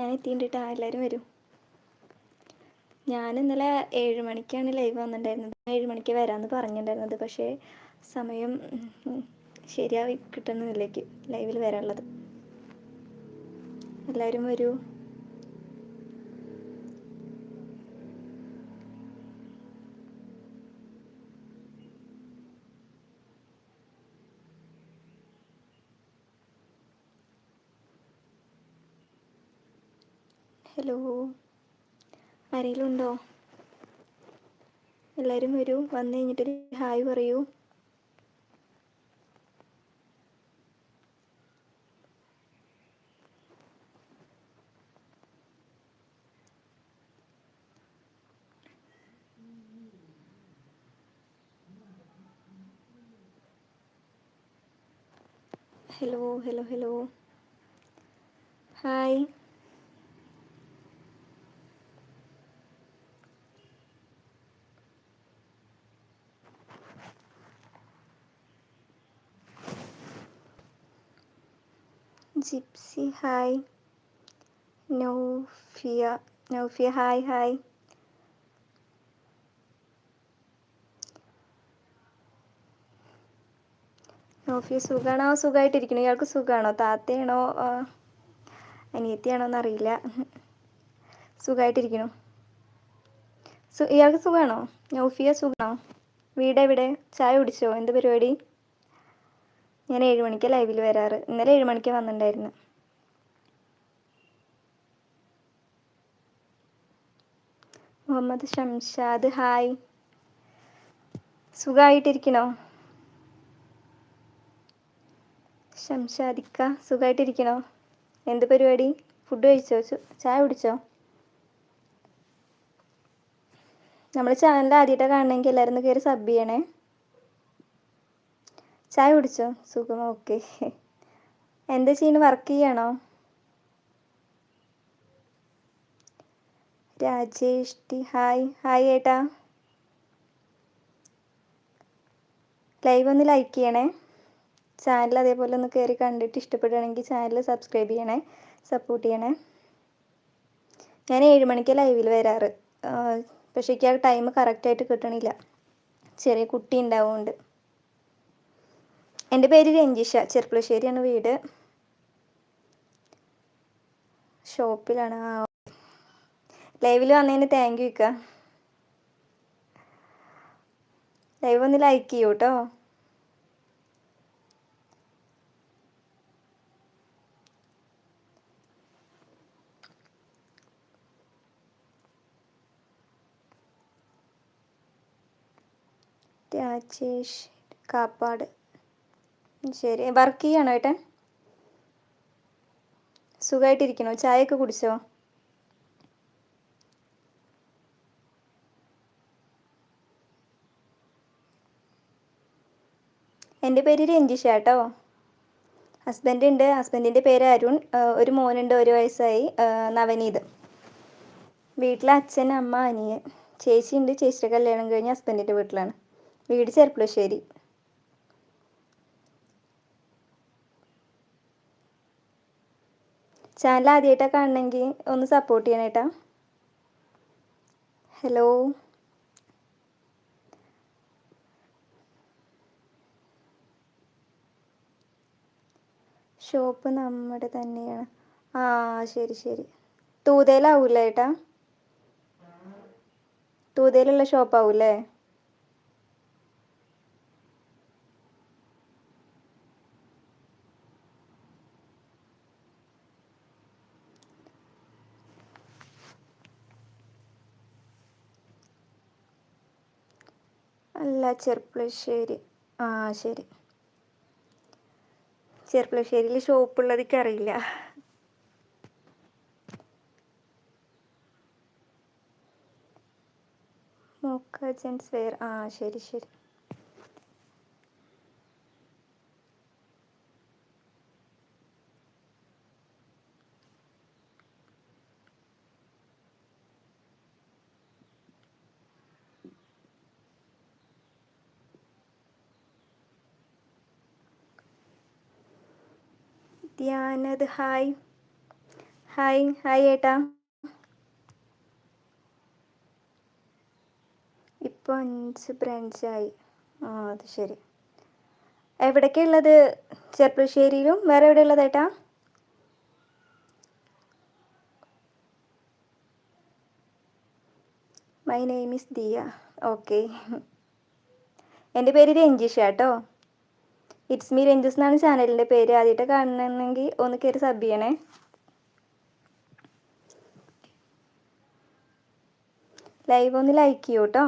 ഞാൻ എത്തിയിട്ടാ എല്ലാവരും വരും. ഞാൻ ഇന്നലെ ഏഴ് മണിക്കാണ് ലൈവ് വന്നിട്ടുണ്ടായിരുന്നത്. ഏഴ് മണിക്ക് വരാമെന്ന് പറഞ്ഞിട്ടുണ്ടായിരുന്നത്. പക്ഷേ സമയം ശരിയായി കിട്ടുന്നില്ലേക്ക് ലൈവിൽ വരാനുള്ളത്. എല്ലാവരും വരൂ. ഹലോ. ആരെങ്കിലും ഉണ്ടോ എല്ലാവരും വരൂ. വന്നു കഴിഞ്ഞിട്ട് ഹായ് പറയൂ. Hello hello hello. Hi. Gypsy hi Naufiya Naufiya hi hi Naufiya സുഖാണോ? സുഖമായിട്ടിരിക്കണോ ഇയാൾക്ക് സുഖമാണോ താത്തയാണോ അനിയത്തിയാണോ എന്നറിയില്ല സുഖമായിട്ടിരിക്കണോ സു ഇയാൾക്ക് സുഖമാണോ നൗഫിയ സുഖമാണോ വീടെവിടെ? ചായ കുടിച്ചോ? എന്ത് പരിപാടി? ഞാൻ ഏഴ് മണിക്ക് ലൈവിൽ വരാറ്. ഇന്നലെ ഏഴ് മണിക്ക് വന്നിട്ടുണ്ടായിരുന്നു മുഹമ്മദ് ഷംഷാദ് ഹായ് സുഖമായിട്ടിരിക്കണോ ശംഷാദിക്ക സുഖമായിട്ടിരിക്കണോ എന്ത് പരിപാടി? ഫുഡ് കഴിച്ചോ? ചായ കുടിച്ചോ? നമ്മുടെ ചാനൽ ആദ്യമായിട്ടാണ് കാണണമെങ്കിൽ എല്ലാവരും കയറി സബ് ചെയ്യണേ. ചായ കുടിച്ചോ? സുഖം ഓക്കെ എന്താ ചെയ്യുന്നത് വർക്ക് ചെയ്യണോ? രാജേഷ് ടി ഹായ് ഹായ് ഏട്ടാ. ലൈവ് ഒന്ന് ലൈക്ക് ചെയ്യണേ. ചാനൽ അതേപോലെ ഒന്ന് കയറി കണ്ടിട്ട് ഇഷ്ടപ്പെടുകയാണെങ്കിൽ ചാനൽ സബ്സ്ക്രൈബ് ചെയ്യണേ സപ്പോർട്ട് ചെയ്യണേ. ഞാൻ ഏഴ് മണിക്ക് ലൈവിൽ വരാറ്. പക്ഷേ ആ ടൈം കറക്റ്റായിട്ട് കിട്ടണില്ല. ചെറിയ കുട്ടി ഉണ്ടാവുകൊണ്ട് എന്റെ പേര് രഞ്ജിഷ ചെർപ്പുളശ്ശേരിയാണ് വീട്. ഷോപ്പിലാണ്. ആ ലൈവിൽ വന്നതിന് താങ്ക് യു ഇക്ക ലൈവ് ഒന്ന് ലൈക്ക് ചെയ്യൂ കേട്ടോ രാജേഷ് കാപ്പാട്. ശരി. വർക്ക് ചെയ്യണോ ഏട്ടൻ? സുഖമായിട്ടിരിക്കണോ ചായയൊക്കെ കുടിച്ചോ? എന്റെ പേര് രഞ്ജിഷ കേട്ടോ. ഹസ്ബൻഡ് ഉണ്ട്. ഹസ്ബൻഡിന്റെ പേര് അരുൺ. ഒരു മോനുണ്ട് ഒരു വയസ്സായി. നവനീത്. വീട്ടിലെ അച്ഛൻ അമ്മ അനിയൻ. ചേച്ചിയുണ്ട്. ചേച്ചിയുടെ കല്യാണം കഴിഞ്ഞ് ഹസ്ബൻഡിന്റെ വീട്ടിലാണ്. വീട് ചെർപ്പുളശ്ശേരി. ചാനൽ ആദ്യമായിട്ടാണ് കാണണമെങ്കിൽ ഒന്ന് സപ്പോർട്ട് ചെയ്യണേട്ടാ ഹലോ ഷോപ്പ് നമ്മുടെ തന്നെയാണ്. ആ ശരി ശരി. തൂതയിലാവൂല്ലേ ഏട്ടാ? ഷോപ്പ് ഷോപ്പാവൂല്ലേ അല്ല ചെർപ്പുളശ്ശേരി. ആ ശരി. ചെർപ്പുളശ്ശേരിയിൽ ഉള്ളതൊക്കെ അറിയില്ല. മോക്ക ജെൻസ് വെയർ. ആ ശരി ശരി. ധ്യാനത് ഹായ്. ഹായ്. ഹായ് ഏട്ടാ. ഇപ്പൊ അഞ്ച് ബ്രാഞ്ചായി ആ അത് ശരി. എവിടേക്കാണ് ഉള്ളത്? ചെർപ്പുളശ്ശേരിയിലും വേറെ എവിടെ ഉള്ളത് ഏട്ടാ? My name is Diya okay എന്റെ പേര് രഞ്ജിഷ കേട്ടോ. ഇറ്റ്സ് മീ രഞ്ജുസ് എന്നാണ് ചാനലിന്റെ പേര്. ആദ്യമായിട്ട് കാണണമെന്നെങ്കിൽ ഒന്ന് കയറി സബ് ചെയ്യണേ. ലൈവ് ഒന്ന് ലൈക്ക് ചെയ്യൂ കേട്ടോ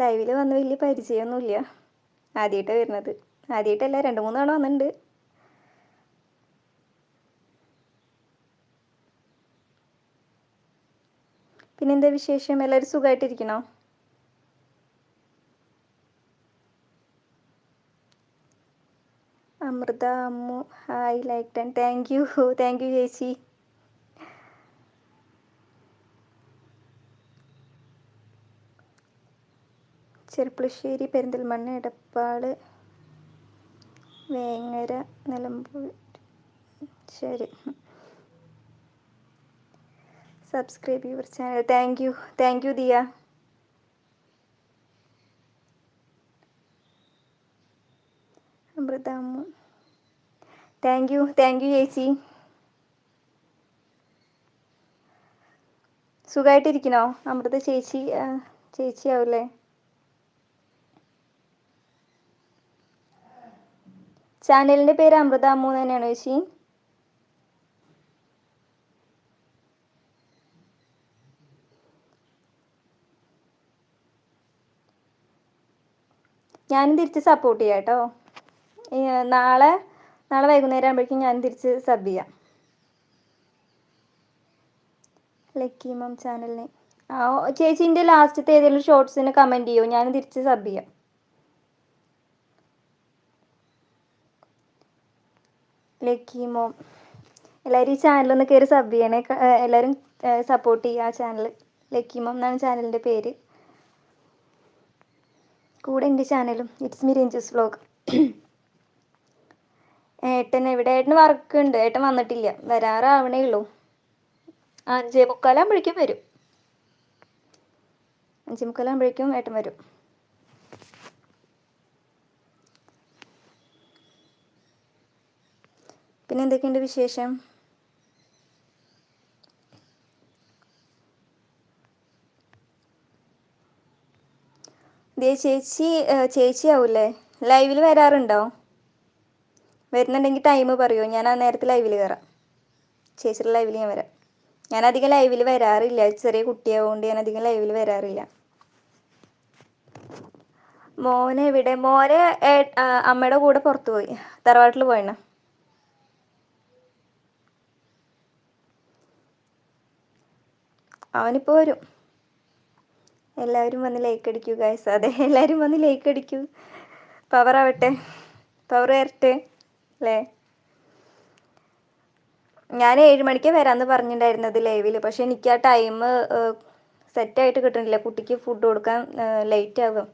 ലൈവിൽ വന്ന് വലിയ പരിചയമൊന്നുമില്ല. ആദ്യമായിട്ടാണ് വരുന്നത്. ആദ്യമായിട്ടല്ല രണ്ട് മൂന്ന് തവണ വന്നിട്ടുണ്ട്. പിന്നെന്താ വിശേഷം? എല്ലാവരും സുഖമായിട്ടിരിക്കണോ? Amrita Ammu hi like ten. Thank you thank you ചേച്ചി. ചെറുപ്പുളശ്ശേരി പെരിന്തൽമണ്ണ എടപ്പാൾ വേങ്ങര നിലമ്പൂർ. ശരി. Subscribe your channel thank you thank you Diya. Amrithammu thank you thank you ചേച്ചി. സുഖമായിട്ടിരിക്കണോ അമൃത ചേച്ചി ചേച്ചിയാവൂലേ ചാനലിന്റെ പേര് അമൃത അമ്മു തന്നെയാണോ ചേച്ചി? ഞാനും തിരിച്ച് സപ്പോർട്ട് ചെയ്യാം കേട്ടോ. നാളെ നാളെ വൈകുന്നേരം ആകുമ്പോഴേക്കും ഞാൻ തിരിച്ച് സബ് ചെയ്യാം. ലക്കി മം ചാനലിനെ ആ ചേച്ചീന്റെ ലാസ്റ്റത്തെ ഏതെങ്കിലും ഷോർട്സിന് കമന്റ് ചെയ്യുമോ ഞാൻ തിരിച്ച് സബ് ചെയ്യാം. ലക്കി മോം എല്ലാവരും ഈ ചാനലൊന്ന് കയറി സബ് ചെയ്യണേ. എല്ലാവരും സപ്പോർട്ട് ചെയ്യുക ആ ചാനൽ ലക്കി മോം എന്നാണ് ചാനലിന്റെ പേര്? കൂടെ എന്റെ ചാനലും ഇറ്റ്സ് മി രഞ്ജസ് വ്ലോഗ് ഏട്ടൻ ഇവിടെ ഏട്ടന് വർക്ക് ഉണ്ട് ഏട്ടൻ വന്നിട്ടില്ല. വരാറാവണേ ഉള്ളൂ. അഞ്ചേ മുക്കാലാകുമ്പോഴേക്കും വരും. അഞ്ചേ മുക്കാലാകുമ്പോഴേക്കും ഏട്ടൻ വരും. പിന്നെ എന്തൊക്കെയുണ്ട് വിശേഷം? ദേ ചേച്ചി ചേച്ചി ആവൂലേ ലൈവിൽ വരാറുണ്ടോ? വരുന്നുണ്ടെങ്കിൽ ടൈം പറയുമോ ഞാൻ ആ നേരത്തെ ലൈവിൽ കയറാം ചേച്ചിയുടെ ലൈവിൽ ഞാൻ വരാം. ഞാൻ അധികം ലൈവിൽ വരാറില്ല. ചെറിയ കുട്ടിയാവുകൊണ്ട് ഞാൻ അധികം ലൈവിൽ വരാറില്ല. മോനെ എവിടെ? മോനെ അമ്മയുടെ കൂടെ പുറത്തു പോയി. തറവാട്ടിൽ പോയണ അവനിപ്പോൾ വരും. എല്ലാവരും വന്ന് ലൈക്ക് അടിക്കൂ ഗൈസ് അതെ എല്ലാവരും വന്ന് ലൈക്ക് അടിക്കൂ. പവർ ആവട്ടെ. പവർ വരട്ടെ അല്ലേ ഞാൻ ഏഴ് മണിക്ക് വരാമെന്ന് പറഞ്ഞിട്ടുണ്ടായിരുന്നത് ലൈവിൽ പക്ഷെ എനിക്ക് ആ ടൈം സെറ്റായിട്ട് കിട്ടുന്നില്ല കുട്ടിക്ക് ഫുഡ് കൊടുക്കാൻ ലേറ്റ് ആകും.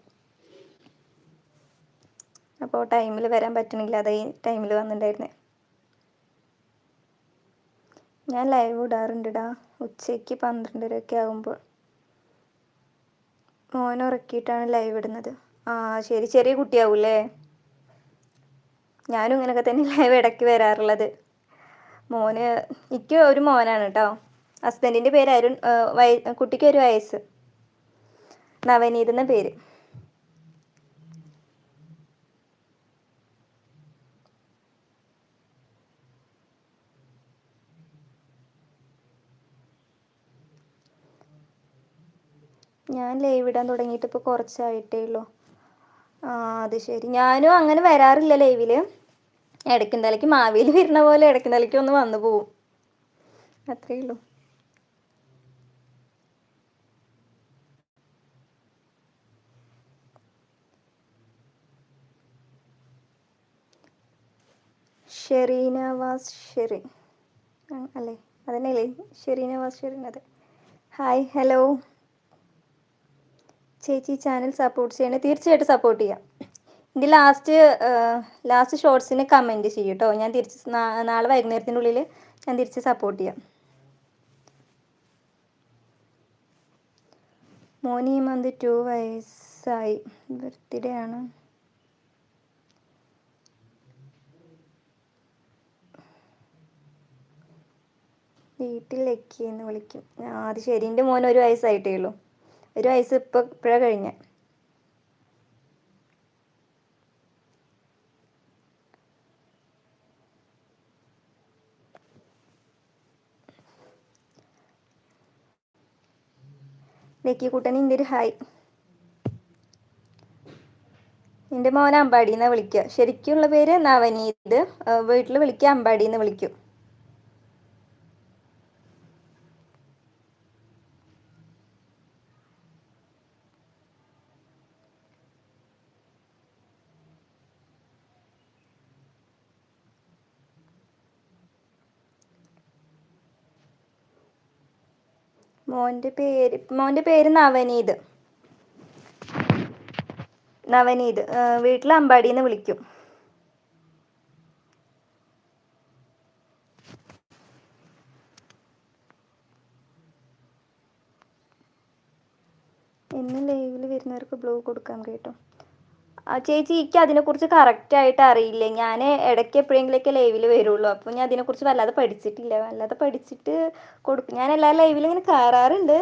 അപ്പോൾ ടൈമിൽ വരാൻ പറ്റണില്ല. അതേ ടൈമിൽ വന്നിട്ടുണ്ടായിരുന്നേ ഞാൻ ലൈവ് ഇടാറുണ്ടടാ. ഉച്ചയ്ക്ക് പന്ത്രണ്ടരയൊക്കെ ആകുമ്പോൾ മോനുറക്കിയിട്ടാണ് ലൈവ് ഇടുന്നത്. ആ ശരി. ചെറിയ കുട്ടിയാവൂലേ ഞാനും ഇങ്ങനെയൊക്കെ തന്നെ ലൈവ് ഇടയ്ക്ക് വരാറുള്ളത്. മോന് എനിക്ക് ഒരു മോനാണ് കേട്ടോ ഹസ്ബൻഡിന്റെ പേര് അരുൺ വയ കുട്ടിക്ക് ഒരു വയസ്സ്. നവനീത് എന്ന പേര്. ഞാൻ ലൈവ് ഇടാൻ തുടങ്ങിയിട്ട് ഇപ്പോൾ കുറച്ചായിട്ടേ ഉള്ളൂ. ആ അത് ശരി. ഞാനും അങ്ങനെ വരാറില്ല ലൈവിൽ ഇടയ്ക്കും തലയ്ക്ക് മാവേലി വരുന്ന പോലെ ഇടയ്ക്കും തലയ്ക്ക് ഒന്ന് വന്നു പോവും. അത്രേ ഉള്ളൂ. ഷെറീന വാസ് അല്ലേ? അതന്നെയല്ലേ? Shereena Vas Sherin hi hello. ചേച്ചി ചാനൽ സപ്പോർട്ട് ചെയ്യണേ തീർച്ചയായിട്ടും സപ്പോർട്ട് ചെയ്യാം. എന്റെ ലാസ്റ്റ് ലാസ്റ്റ് ഷോർട്സിന് കമന്റ് ചെയ്യും കേട്ടോ ഞാൻ തിരിച്ച് നാളെ വൈകുന്നേരത്തിന്റെ ഉള്ളിൽ ഞാൻ തിരിച്ച് സപ്പോർട്ട് ചെയ്യാം. മോനി മന്ത് ടു വയസ്സായി. ബർത്ത്ഡേ ആണ്. വീട്ടിലേക്ക് എന്ന് വിളിക്കും. അത് ശരി. എന്റെ മോൻ ഒരു വയസ്സായിട്ടേ ഉള്ളൂ. ഒരു വയസ്സ് ഇപ്പോൾ ഇപ്പോഴാണ് കഴിഞ്ഞ. ലക്കി കൂട്ടൻ ഒരു ഹായ്. എന്റെ മോനെ അമ്പാടിന്നാ വിളിക്കുക ശരിക്കുള്ള പേര് നവനീത്. വീട്ടിൽ വിളിക്കുക അമ്പാടിന്ന് വിളിക്കും. മോന്റെ പേര് മോന്റെ പേര് നവനീത്. നവനീത്. വീട്ടിൽ അമ്പാടിന്ന് വിളിക്കും. ഇന്ന് ലൈവിൽ വരുന്നവർക്ക് ബ്ലൂ കൊടുക്കാം കേട്ടോ. ചേച്ചി എനിക്ക് അതിനെക്കുറിച്ച് കറക്റ്റായിട്ട് അറിയില്ല? ഞാൻ ഇടയ്ക്ക് എപ്പോഴെങ്കിലൊക്കെ ലൈവിൽ വരുള്ളൂ. അപ്പോൾ ഞാൻ അതിനെക്കുറിച്ച് വല്ലാതെ പഠിച്ചിട്ടില്ല. വല്ലാതെ പഠിച്ചിട്ട് കൊടുക്കും ഞാൻ എല്ലാ ലൈവിലും ഇങ്ങനെ കയറാറുണ്ട്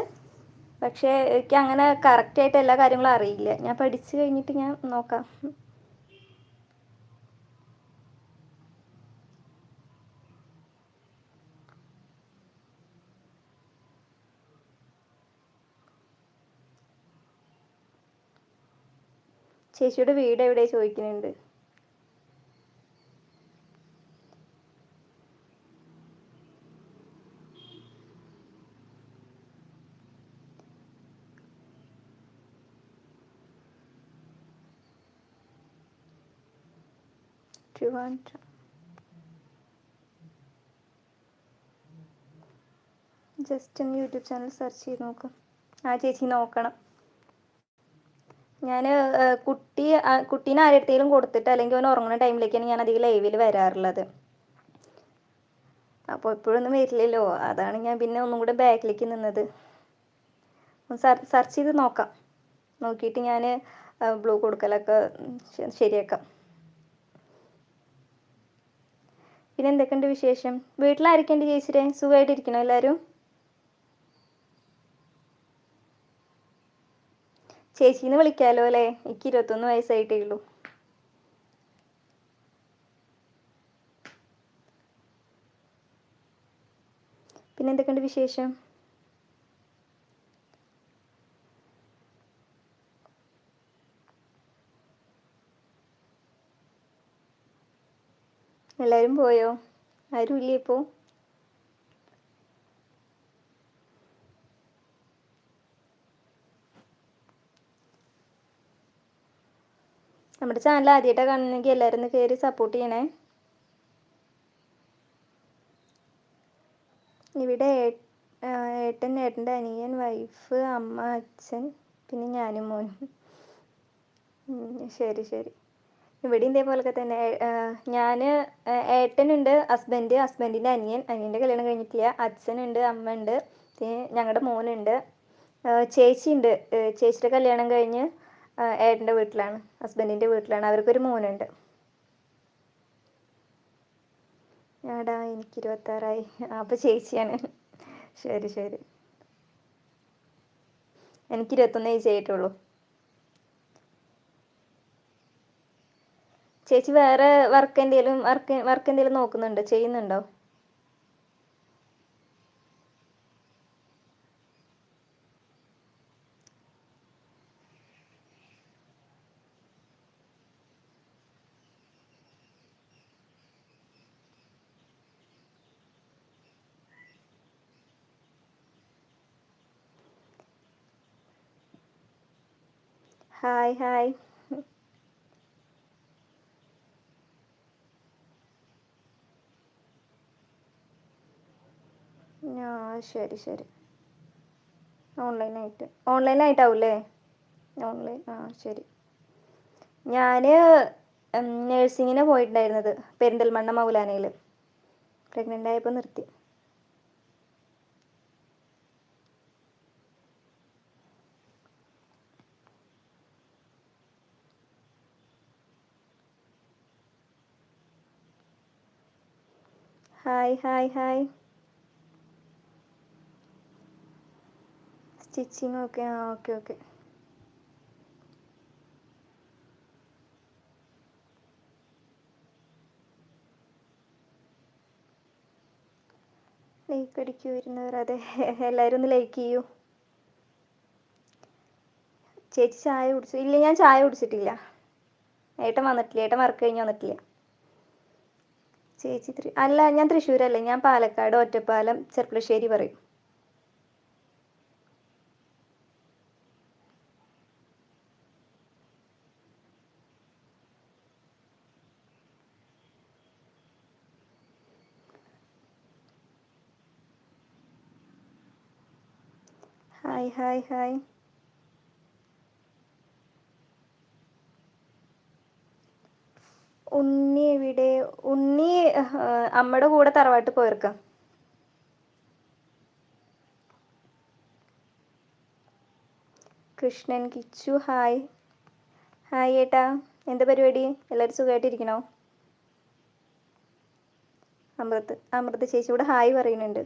പക്ഷേ എനിക്ക് അങ്ങനെ കറക്റ്റായിട്ട് എല്ലാ കാര്യങ്ങളും അറിയില്ല. ഞാൻ പഠിച്ചു കഴിഞ്ഞിട്ട് ഞാൻ നോക്കാം. ചേച്ചിയുടെ വീട് എവിടെ ചോദിക്കുന്നുണ്ട്? ജസ്റ്റ് ഒന്ന് യൂട്യൂബ് ചാനൽ സെർച്ച് ചെയ്ത് നോക്കാം. ആ ചേച്ചി നോക്കണം. ഞാൻ കുട്ടി കുട്ടീനെ ആരെടുത്തേലും കൊടുത്തിട്ട് അല്ലെങ്കിൽ അവൻ ഉറങ്ങുന്ന ടൈമിലേക്കാണ് ഞാൻ അധികം ലൈവിൽ വരാറുള്ളത്. അപ്പോൾ ഇപ്പോഴൊന്നും വരില്ലല്ലോ. അതാണ് ഞാൻ പിന്നെ ഒന്നും കൂടെ ബാക്കിലേക്ക് നിന്നത്. സെർച്ച് ചെയ്ത് നോക്കാം. നോക്കിയിട്ട് ഞാൻ ബ്ലൂ കൊടുക്കലൊക്കെ ശരിയാക്കാം. പിന്നെ എന്തൊക്കെയുണ്ട് വിശേഷം? വീട്ടിലായിരിക്കുന്നുണ്ട് ചേച്ചിരെ സുഖമായിട്ടിരിക്കണോ എല്ലാവരും ചേച്ചീന്ന് വിളിക്കാലോ അല്ലേ? എനിക്ക് ഇരുപത്തൊന്ന് വയസ്സായിട്ടേ ഉള്ളൂ പിന്നെ എന്തൊക്കെയുണ്ട് വിശേഷം? എല്ലാരും പോയോ? ആരും ഇല്ലേ ഇപ്പോൾ നമ്മുടെ ചാനൽ ആദ്യമായിട്ടാണ് കാണുന്നെങ്കിൽ എല്ലാവരും കയറി സപ്പോർട്ട് ചെയ്യണേ. ഇവിടെ ഏട്ടൻ ഏട്ടന്റെ അനിയൻ വൈഫ് അമ്മ അച്ഛൻ പിന്നെ ഞാനും മോനും. ശരി ശരി. ഇവിടെ ഇതേപോലൊക്കെ തന്നെ. ഞാൻ ഏട്ടനുണ്ട് ഹസ്ബൻഡ് ഹസ്ബൻഡിന്റെ അനിയൻ. അനിയന്റെ കല്യാണം കഴിഞ്ഞിട്ടില്ല. അച്ഛനുണ്ട് അമ്മ ഉണ്ട് പിന്നെ ഞങ്ങളുടെ മോനുണ്ട്. ചേച്ചിയുണ്ട്. ചേച്ചിയുടെ കല്യാണം കഴിഞ്ഞ് ഏട്ടന്റെ വീട്ടിലാണ് ഹസ്ബൻഡിന്റെ വീട്ടിലാണ്. അവർക്കൊരു മോനുണ്ട്. ഞാടാ എനിക്ക് ഇരുപത്താറായി അപ്പോൾ ചേച്ചിയാണ്. ശരി ശരി. എനിക്ക് ഇരുപത്തൊന്ന് ഏജ് ആയിട്ടുള്ളൂ ചേച്ചി വേറെ വർക്ക് എന്തെങ്കിലും വർക്ക് വർക്ക് എന്തെങ്കിലും നോക്കുന്നുണ്ടോ? ചെയ്യുന്നുണ്ടോ? ഹായ് ഹായ് ആ ശരി ശരി. ഓൺലൈനായിട്ട്. ഓൺലൈനായിട്ടാവൂല്ലേ? ഓൺലൈൻ ആ ശരി. ഞാൻ നേഴ്സിങ്ങിന് പോയിട്ടുണ്ടായിരുന്നത് പെരിന്തൽമണ്ണ മൗലാനയിൽ പ്രഗ്നന്റ് ആയപ്പോൾ നിർത്തി. Hi hi hi stitching okay ആ ഓക്കെ ഓക്കെ ലൈക്ക് അടിക്കൂ വരുന്നവർ അതെ എല്ലാവരും ഒന്ന് ലൈക്ക് ചെയ്യൂ. ചേച്ചി ചായ കുടിച്ചു ഇല്ല ഞാൻ ചായ കുടിച്ചിട്ടില്ല. ഏട്ടൻ വന്നിട്ടില്ല ഏട്ടൻ വർക്ക് കഴിഞ്ഞ് വന്നിട്ടില്ല. ചേച്ചി തൃ അല്ല ഞാൻ തൃശ്ശൂരല്ല ഞാൻ പാലക്കാട് ഒറ്റപ്പാലം ചെർപ്പുളശ്ശേരി പറയും. ഹായ് ഹായ് ഹായ് ഉണ്ണി എവിടെ? ഉണ്ണി അമ്മയുടെ കൂടെ തറവാട്ട് പോയിരിക്കാം കൃഷ്ണൻ കിച്ചു ഹായ്. ഹായ് ഏട്ടാ. എന്താ പരിപാടി? എല്ലാവരും സുഖമായിട്ടിരിക്കണോ അമൃത് അമൃത് ചേച്ചി കൂടെ ഹായ് പറയുന്നുണ്ട്.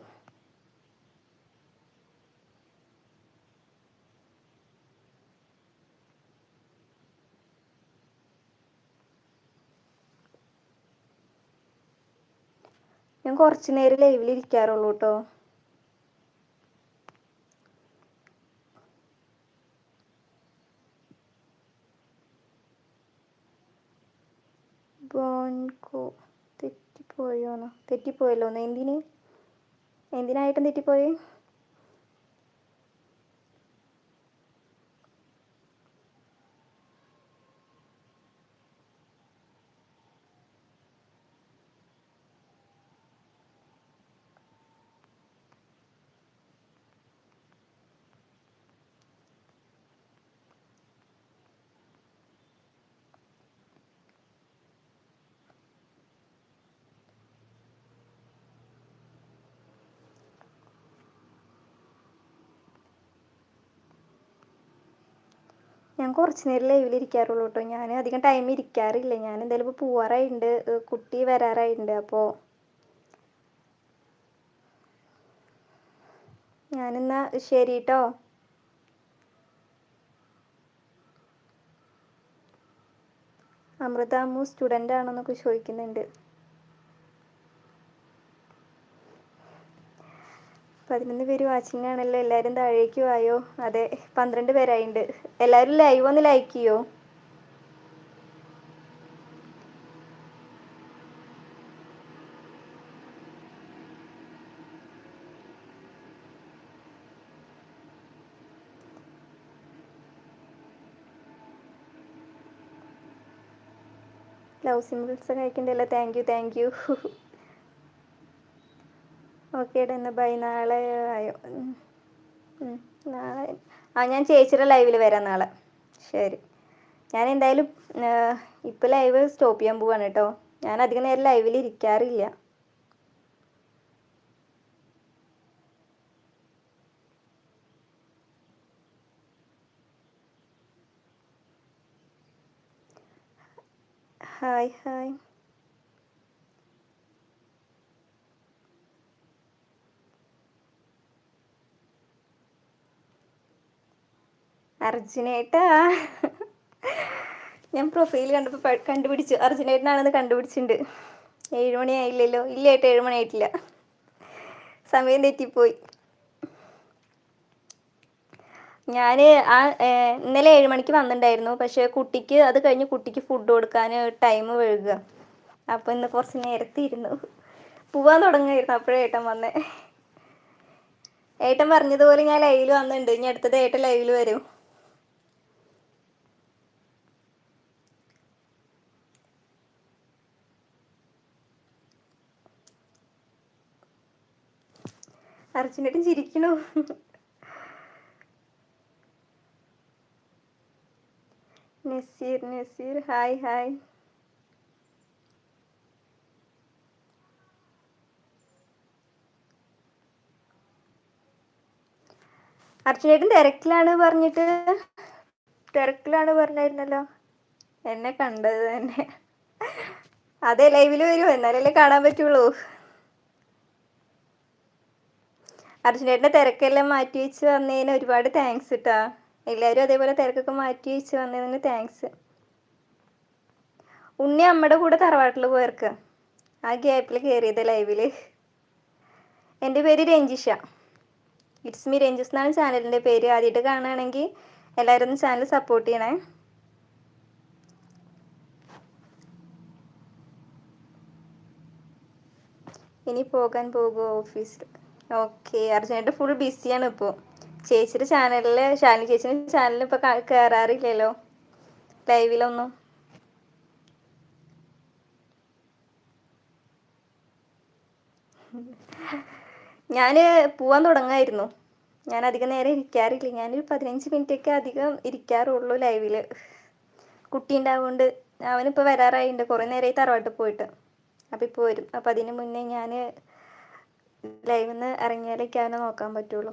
കുറച്ച് നേരം ലൈവിൽ ഇരിക്കാറുള്ളൂ കേട്ടോ ബോൺകോ തെറ്റിപ്പോയോന്നോ? തെറ്റിപ്പോയല്ലോ എന്തിന്? എന്തിനായിട്ടും തെറ്റിപ്പോയേ? ഞാൻ കുറച്ച് നേരം ലൈവിലിരിക്കാറുള്ളൂ കേട്ടോ ഞാൻ അധികം ടൈം ഇരിക്കാറില്ല. ഞാൻ എന്തായാലും ഇപ്പോൾ പോവാറായിട്ടുണ്ട് കുട്ടി വരാറായിട്ടുണ്ട് അപ്പോൾ ഞാനെന്നാ ശരി കേട്ടോ അമൃത അമ്മു സ്റ്റുഡന്റ് ആണെന്നൊക്കെ ചോദിക്കുന്നുണ്ട്. പതിനൊന്ന് പേര് വാച്ചിങ് ആണല്ലോ എല്ലാവരും താഴേക്ക് വായോ? അതെ പന്ത്രണ്ട് പേരായിണ്ട്. എല്ലാവരും ലൈവ് ഒന്ന് ലൈക്ക് ചെയ്യോ? ലവ് സിമ്പിൾസ് ഒക്കെ അയക്കണ്ടല്ലോ thank you thank you okay ഏട്ടാ ഇന്ന് ബൈ നാളെ ആയോ നാളെ. ആ ഞാൻ ചേച്ചിയുടെ ലൈവിൽ വരാം നാളെ. ശരി. ഞാൻ എന്തായാലും ഇപ്പോൾ ലൈവ് സ്റ്റോപ്പ് ചെയ്യാൻ പോവാണ് കേട്ടോ ഞാൻ അധികം നേരം ലൈവിൽ ഇരിക്കാറില്ല. Hi hi. അർജുനേട്ടാ. ഞാൻ പ്രൊഫൈൽ കണ്ടപ്പോൾ കണ്ടുപിടിച്ചു. അർജുനേട്ടനാണെന്ന് കണ്ടുപിടിച്ചിട്ടുണ്ട്. ഏഴുമണിയായില്ലല്ലോ ഇല്ല ഏട്ടാ ഏഴുമണി ആയിട്ടില്ല സമയം തെറ്റിപ്പോയി. ഞാൻ ആ ഇന്നലെ ഏഴ് മണിക്ക് വന്നിട്ടുണ്ടായിരുന്നു. പക്ഷേ കുട്ടിക്ക് അത് കഴിഞ്ഞ് കുട്ടിക്ക് ഫുഡ് കൊടുക്കാൻ ടൈം വഴുകുക അപ്പോൾ ഇന്ന് കുറച്ച് നേരത്തെ ഇരുന്നു. പോവാൻ തുടങ്ങുമായിരുന്നു അപ്പോഴേ ഏട്ടൻ വന്നേ. ഏട്ടൻ പറഞ്ഞതുപോലെ ഞാൻ ലൈവിൽ വന്നിട്ടുണ്ട്. ഇനി അടുത്തത് ഏട്ടൻ ലൈവിൽ വരും. അർജുനേട്ടൻ ചിരിക്കണു. Naseer Naseer hi hi. അർച്ചനേട്ടൻ തിരക്കിലാണ് പറഞ്ഞിട്ട്. തിരക്കിലാണ് പറഞ്ഞായിരുന്നല്ലോ എന്നെ കണ്ടത് തന്നെ. അതെ ലൈവിൽ വരുമോ എന്നാലല്ലേ കാണാൻ പറ്റുള്ളൂ. അർജുനേട്ടന്റെ തിരക്കെല്ലാം മാറ്റി വെച്ച് വന്നതിന് ഒരുപാട് താങ്ക്സ് കേട്ടോ എല്ലാവരും അതേപോലെ തിരക്കൊക്കെ മാറ്റി വെച്ച് വന്നതിന് താങ്ക്സ് ഉണ്ണി അമ്മയുടെ കൂടെ തറവാട്ടിൽ പോയർക്ക്. ആ ഗ്യാപ്പിൽ കയറിയത് ലൈവിൽ എന്റെ പേര് രഞ്ജിഷ. ഇറ്റ്സ് മീ രഞ്ജിസ് എന്നാണ് ചാനലിന്റെ പേര്. ആദ്യമായിട്ട് കാണുകയാണെങ്കിൽ എല്ലാവരും ഒന്ന് ചാനൽ സപ്പോർട്ട് ചെയ്യണേ. ഇനി പോകാൻ പോകുമോ ഓഫീസിൽ ഓക്കെ അർജുനായിട്ട് ഫുൾ ബിസിയാണ് ഇപ്പോൾ ചേച്ചിയുടെ ചാനലിൽ ഷാനി ചേച്ചിയുടെ ചാനലിൽ ഇപ്പോൾ കയറാറില്ലല്ലോ ലൈവിലൊന്നും ഞാൻ പോവാൻ തുടങ്ങായിരുന്നു. ഞാൻ അധികം നേരം ഇരിക്കാറില്ല. ഞാനൊരു പതിനഞ്ച് മിനിറ്റൊക്കെ അധികം ഇരിക്കാറുള്ളൂ ലൈവിൽ കുട്ടി ഉണ്ടാവുകൊണ്ട് അവനിപ്പോൾ വരാറായിട്ടുണ്ട് കുറേ നേരമായി തറവാട്ട് പോയിട്ട്. അപ്പോൾ ഇപ്പോൾ വരും. അപ്പോൾ അതിന് മുന്നേ ഞാൻ ലൈവിൽ നിന്ന് ഇറങ്ങിയാലൊക്കെ അവനെ നോക്കാൻ പറ്റുള്ളൂ.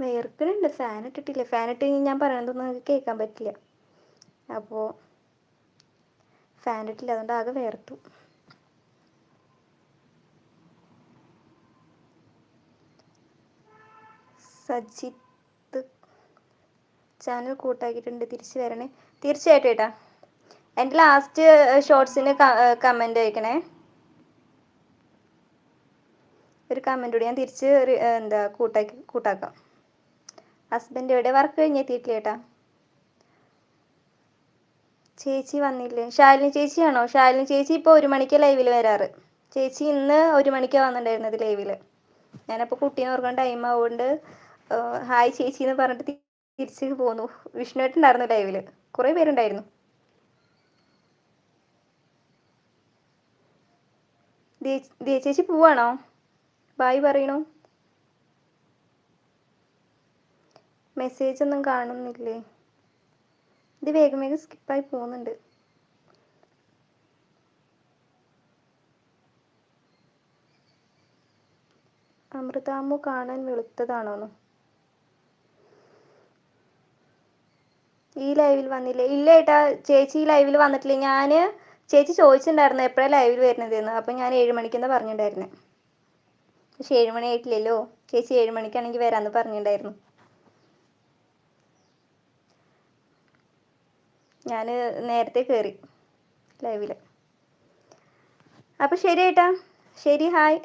വേർക്കുന്നുണ്ട്. ഫാൻ ഇട്ടിട്ടില്ല. ഫാൻ ഇട്ട് ഞാൻ പറയണതൊന്നും നിങ്ങൾക്ക് കേൾക്കാൻ പറ്റില്ല. അപ്പോൾ ഫാൻ ഇട്ടില്ല. അതുകൊണ്ട് ആകെ വേർത്തു. സജിത്ത് ചാനൽ കൂട്ടാക്കിയിട്ടുണ്ട്. തിരിച്ചു വരണേ. തീർച്ചയായിട്ടും ഏട്ടാ. എന്റെ ലാസ്റ്റ് ഷോർട്സിന് കമന്റ് അയക്കണേ. ഒരു കമന്റ് കൂടി ഞാൻ തിരിച്ച് എന്താ കൂട്ടാക്കി കൂട്ടാക്കാം. ഹസ്ബൻഡ് എവിടെ? വർക്ക് കഴിഞ്ഞെത്തിയിട്ടില്ല ഏട്ടാ? ചേച്ചി വന്നില്ലേ? ശാലിനി ചേച്ചിയാണോ? ശാലിനി ചേച്ചി ഇപ്പോൾ ഒരു മണിക്ക് ലൈവിൽ വരാറ്. ചേച്ചി ഇന്ന് ഒരു മണിക്കാണ് വന്നിട്ടുണ്ടായിരുന്നത് ലൈവിൽ ഞാനപ്പോൾ കുട്ടീനെ ഓർക്കാൻ ടൈം ആവുകൊണ്ട് ഹായ് ചേച്ചി എന്ന് പറഞ്ഞിട്ട് തിരിച്ച് പോന്നു. വിഷ്ണുവേട്ടുണ്ടായിരുന്നു ലൈവിൽ കുറേ പേരുണ്ടായിരുന്നു. ചേച്ചി പോവാണോ? ബായ് പറയണോ? മെസ്സേജ് ഒന്നും കാണുന്നില്ലേ? ഇത് വേഗം വേഗം സ്കിപ്പായി പോകുന്നുണ്ട്. അമൃതാമു കാണാൻ വെളുത്തതാണോന്ന്. ഈ ലൈവിൽ വന്നില്ലേ? ഇല്ല ഏട്ടാ ചേച്ചി ഈ ലൈവിൽ വന്നിട്ടില്ല. ഞാൻ ചേച്ചി ചോദിച്ചിട്ടുണ്ടായിരുന്നു എപ്പോഴാ ലൈവിൽ വരുന്നതെന്ന്. അപ്പം ഞാൻ ഏഴ് മണിക്കെന്ന് പറഞ്ഞിട്ടുണ്ടായിരുന്നത് പക്ഷെ ഏഴ് മണി ആയിട്ടില്ലല്ലോ. ചേച്ചി ഏഴ് മണിക്കാണെങ്കിൽ വരാന്ന് പറഞ്ഞിട്ടുണ്ടായിരുന്നു. ഞാൻ നേരത്തെ കേറി ലൈവിൽ അപ്പോൾ ശരി ഏട്ടാ. ശരി ഹായ്.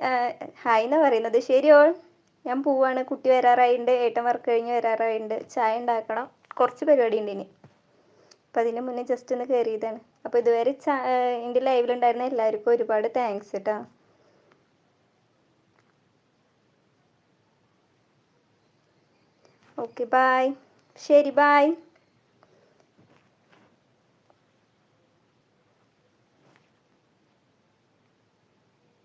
ഹായ് എന്ന് പറയുന്നത്? ശരി ഓൾ. ഞാൻ പോവാണ്. കുട്ടി വരാറായിണ്ട്. ഏട്ടൻ വർക്ക് കഴിഞ്ഞ് വരാറായിണ്ട്. ചായ ഉണ്ടാക്കണം. കുറച്ച് പരിപാടി ഉണ്ട് ഇനി അപ്പോൾ അതിന് മുന്നേ ജസ്റ്റ് ഒന്ന് കയറിയതാണ് അപ്പോൾ ഇതുവരെ എന്റെ ലൈവിലുണ്ടായിരുന്ന എല്ലാവർക്കും ഒരുപാട് താങ്ക്സ് കേട്ടോ ഓക്കെ ബായ് ശരി ബായ്